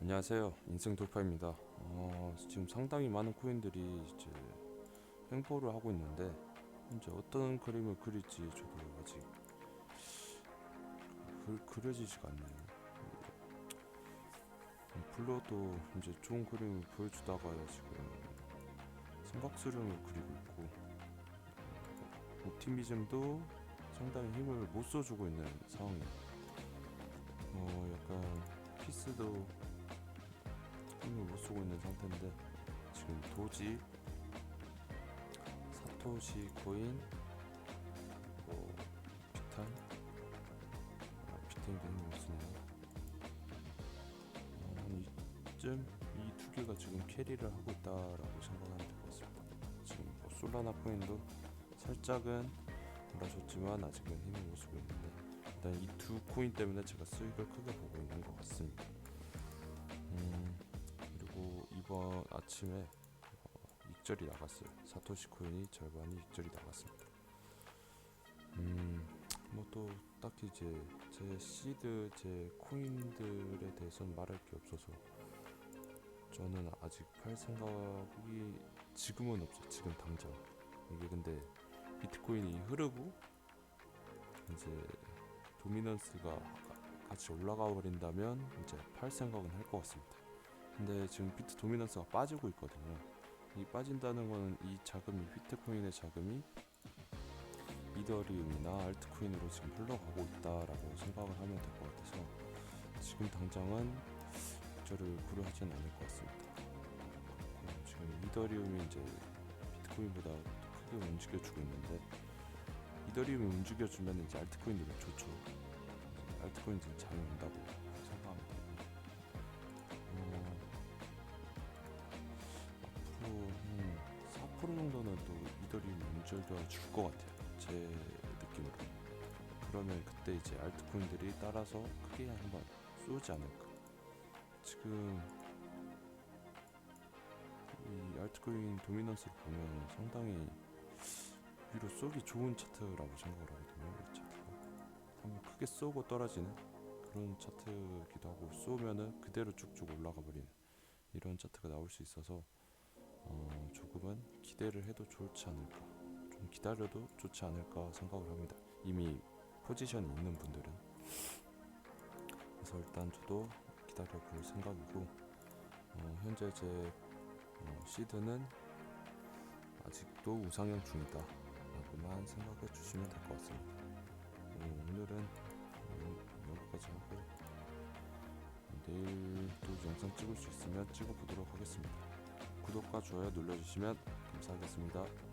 안녕하세요. 인생 돌파입니다. 어, 지금 상당히 많은 코인들이 이제 횡보를 하고 있는데 이제 어떤 그림을 그릴지 저도 아직 그, 그려지지가 않네요. 음, 블러도 이제 좋은 그림을 보여주다가 지금 삼각수령을 그리고 있고 옵티미즘도 상당히 힘을 못 써주고 있는 상황이에요. 어 약간 피스도 힘을 못 쓰고 있는 상태인데 지금 도지 사토시 코인 뭐 비탄? 아, 비탄도 힘을 못 쓰네요 어, 한 이쯤 이 두 개가 지금 캐리를 하고 있다라고 생각하면 될 것 같습니다. 지금 뭐 솔라나 코인도 살짝은 올라섰지만 아직은 힘을 못 쓰고 있는데 일단 이 두 코인 때문에 제가 수익을 크게 보고 있는 것 같습니다. 음, 이번 아침에 어, 익절이 나갔어요. 사토시 코인이 절반이 익절이 나갔습니다. 음, 뭐 또 딱히 이제 제 시드 제 코인들에 대해서는 말할 게 없어서 저는 아직 팔 생각이 지금은 없어요. 지금 당장 이게 근데 비트코인이 흐르고 이제 도미넌스가 같이 올라가 버린다면 이제 팔 생각은 할 것 같습니다. 근데 지금 비트 도미넌스가 빠지고 있거든요. 이 빠진다는 거는 이 자금이 비트코인의 자금이 이더리움이나 알트코인으로 지금 흘러가고 있다라고 생각을 하면 될 것 같아서 지금 당장은 저를 고려하지는 않을 것 같습니다. 그리고 지금 이더리움이 이제 비트코인보다 크게 움직여주고 있는데 이더리움이 움직여주면 이제 알트코인들은 좋죠. 알트코인들은 잘 온다고 움직여 줄것 같아요. 제 느낌으로. 그러면 그때 이제 알트코인들이 따라서 크게 한번 쏘지 않을까. 지금 이 알트코인 도미넌스를 보면 상당히 위로 쏘기 좋은 차트라고 생각을 하거든요. 이 차트가. 한번 크게 쏘고 떨어지는 그런 차트기도 하고 쏘면은 그대로 쭉쭉 올라가 버리는 이런 차트가 나올 수 있어서 어, 조금은 기대를 해도 좋지 않을까 좀 기다려도 좋지 않을까 생각을 합니다 이미 포지션이 있는 분들은 그래서 일단 저도 기다려 볼 생각이고 어, 현재 제 어, 시드는 아직도 우상향 중이다 라고만 생각해 주시면 될 것 같습니다 어, 오늘은 음, 여기까지 하고 내일 또 영상 찍을 수 있으면 찍어보도록 하겠습니다. 구독과 좋아요 눌러주시면 감사하겠습니다.